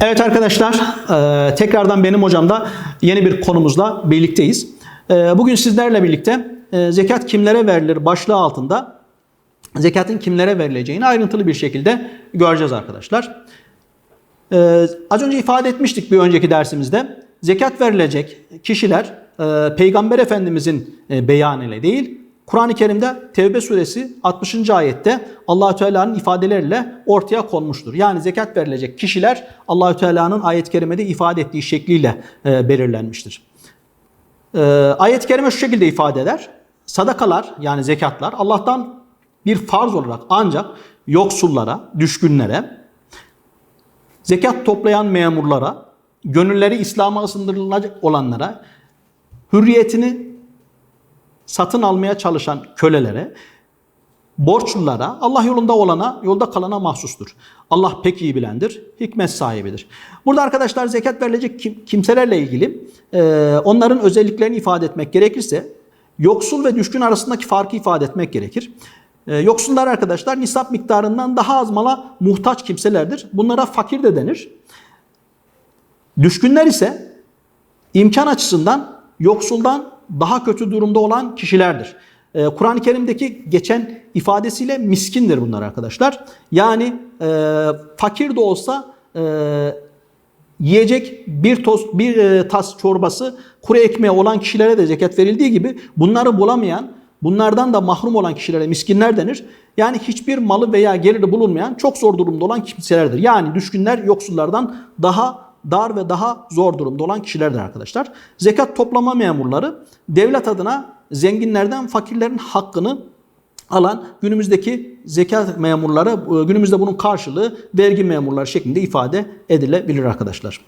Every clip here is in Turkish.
Evet arkadaşlar, e, tekrardan benim hocamda yeni bir konumuzla birlikteyiz. E, Bugün sizlerle birlikte e, zekat kimlere verilir başlığı altında zekatın kimlere verileceğini ayrıntılı bir şekilde göreceğiz arkadaşlar. Az önce ifade etmiştik bir önceki dersimizde. Zekat verilecek kişiler Peygamber Efendimizin beyanıyla değil, Kur'an-ı Kerim'de Tevbe suresi 60. ayette Allahü Teala'nın ifadeleriyle ortaya konmuştur. Yani zekat verilecek kişiler Allahü Teala'nın ayet-i kerimede ifade ettiği şekliyle e, belirlenmiştir. E, ayet-i kerime şu şekilde ifade eder. Sadakalar yani zekatlar Allah'tan bir farz olarak ancak yoksullara, düşkünlere, zekat toplayan memurlara, gönülleri İslam'a ısındırılacak olanlara, hürriyetini satın almaya çalışan kölelere, borçlulara, Allah yolunda olana, yolda kalana mahsustur. Allah pek iyi bilendir, hikmet sahibidir. Burada arkadaşlar zekat verilecek kim- kimselerle ilgili e, onların özelliklerini ifade etmek gerekirse, yoksul ve düşkün arasındaki farkı ifade etmek gerekir. E, yoksullar arkadaşlar nisap miktarından daha az mala muhtaç kimselerdir. Bunlara fakir de denir. Düşkünler ise imkan açısından yoksuldan daha kötü durumda olan kişilerdir. Ee, Kur'an-ı Kerim'deki geçen ifadesiyle miskindir bunlar arkadaşlar. Yani e, fakir de olsa e, yiyecek bir toz bir e, tas çorbası kuru ekmeği olan kişilere de zekat verildiği gibi bunları bulamayan bunlardan da mahrum olan kişilere miskinler denir. Yani hiçbir malı veya geliri bulunmayan çok zor durumda olan kimselerdir. Yani düşkünler yoksullardan daha dar ve daha zor durumda olan kişilerdir arkadaşlar. Zekat toplama memurları devlet adına zenginlerden fakirlerin hakkını alan günümüzdeki zekat memurları e, günümüzde bunun karşılığı vergi memurları şeklinde ifade edilebilir arkadaşlar.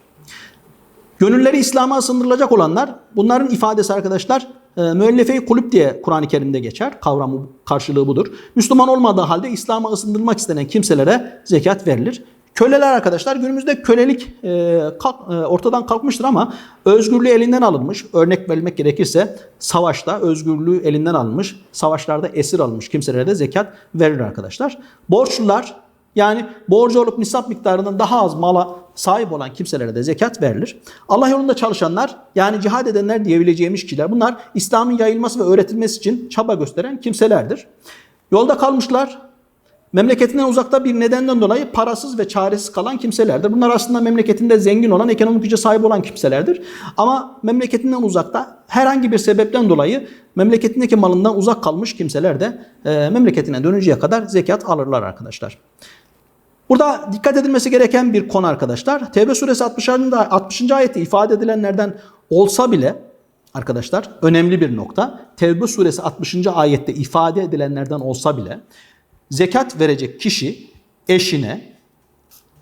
Gönülleri İslam'a ısındırılacak olanlar bunların ifadesi arkadaşlar e, müellefe-i kulüp diye Kur'an-ı Kerim'de geçer. Kavramı karşılığı budur. Müslüman olmadığı halde İslam'a ısındırılmak istenen kimselere zekat verilir. Köleler arkadaşlar günümüzde kölelik e, kalk- e, ortadan kalkmıştır ama özgürlüğü elinden alınmış. Örnek vermek gerekirse savaşta özgürlüğü elinden alınmış, savaşlarda esir alınmış kimselere de zekat verilir arkadaşlar. Borçlular yani borcu olup nisap miktarından daha az mala sahip olan kimselere de zekat verilir. Allah yolunda çalışanlar yani cihad edenler diyebileceğimiz kişiler bunlar İslam'ın yayılması ve öğretilmesi için çaba gösteren kimselerdir. Yolda kalmışlar memleketinden uzakta bir nedenden dolayı parasız ve çaresiz kalan kimselerdir. Bunlar aslında memleketinde zengin olan, ekonomik güce sahip olan kimselerdir. Ama memleketinden uzakta herhangi bir sebepten dolayı memleketindeki malından uzak kalmış kimseler de e, memleketine dönünceye kadar zekat alırlar arkadaşlar. Burada dikkat edilmesi gereken bir konu arkadaşlar. Tevbe suresi 60. 60. ayette ifade edilenlerden olsa bile arkadaşlar önemli bir nokta. Tevbe suresi 60. ayette ifade edilenlerden olsa bile zekat verecek kişi eşine,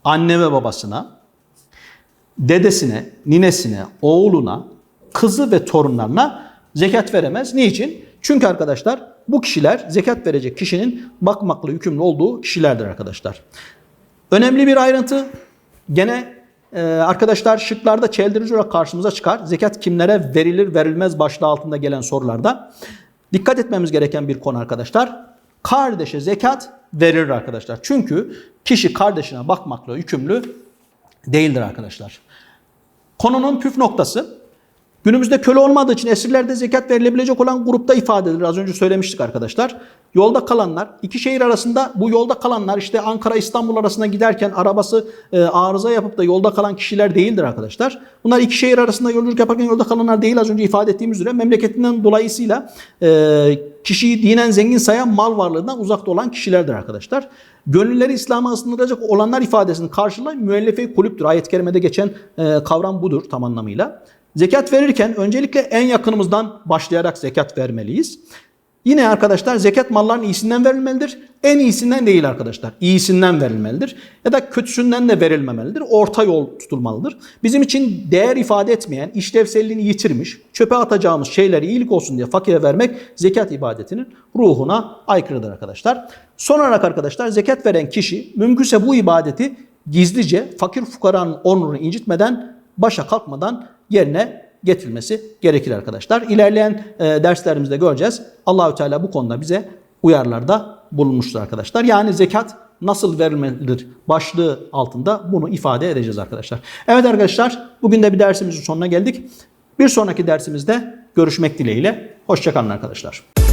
anne ve babasına, dedesine, ninesine, oğluna, kızı ve torunlarına zekat veremez. Niçin? Çünkü arkadaşlar bu kişiler zekat verecek kişinin bakmakla yükümlü olduğu kişilerdir arkadaşlar. Önemli bir ayrıntı gene e, arkadaşlar şıklarda çeldirici olarak karşımıza çıkar. Zekat kimlere verilir verilmez başlığı altında gelen sorularda. Dikkat etmemiz gereken bir konu arkadaşlar. Kardeşe zekat verilir arkadaşlar. Çünkü kişi kardeşine bakmakla yükümlü değildir arkadaşlar. Konunun püf noktası Günümüzde köle olmadığı için esirlerde zekat verilebilecek olan grupta ifade edilir. Az önce söylemiştik arkadaşlar. Yolda kalanlar, iki şehir arasında bu yolda kalanlar işte Ankara İstanbul arasında giderken arabası e, arıza yapıp da yolda kalan kişiler değildir arkadaşlar. Bunlar iki şehir arasında yolculuk yaparken yolda kalanlar değil az önce ifade ettiğimiz üzere memleketinden dolayısıyla e, kişiyi dinen zengin sayan mal varlığından uzakta olan kişilerdir arkadaşlar. Gönülleri İslam'a ısındıracak olanlar ifadesinin karşılığı müellefe kulüptür. Ayet-i kerimede geçen e, kavram budur tam anlamıyla. Zekat verirken öncelikle en yakınımızdan başlayarak zekat vermeliyiz. Yine arkadaşlar zekat malların iyisinden verilmelidir. En iyisinden değil arkadaşlar. İyisinden verilmelidir. Ya da kötüsünden de verilmemelidir. Orta yol tutulmalıdır. Bizim için değer ifade etmeyen, işlevselliğini yitirmiş, çöpe atacağımız şeyleri iyilik olsun diye fakire vermek zekat ibadetinin ruhuna aykırıdır arkadaşlar. Son olarak arkadaşlar zekat veren kişi mümkünse bu ibadeti gizlice fakir fukaranın onurunu incitmeden, başa kalkmadan yerine getirilmesi gerekir arkadaşlar. İlerleyen e, derslerimizde göreceğiz. Allahü Teala bu konuda bize uyarlarda bulunmuştur arkadaşlar. Yani zekat nasıl verilmelidir başlığı altında bunu ifade edeceğiz arkadaşlar. Evet arkadaşlar bugün de bir dersimizin sonuna geldik. Bir sonraki dersimizde görüşmek dileğiyle. Hoşçakalın arkadaşlar.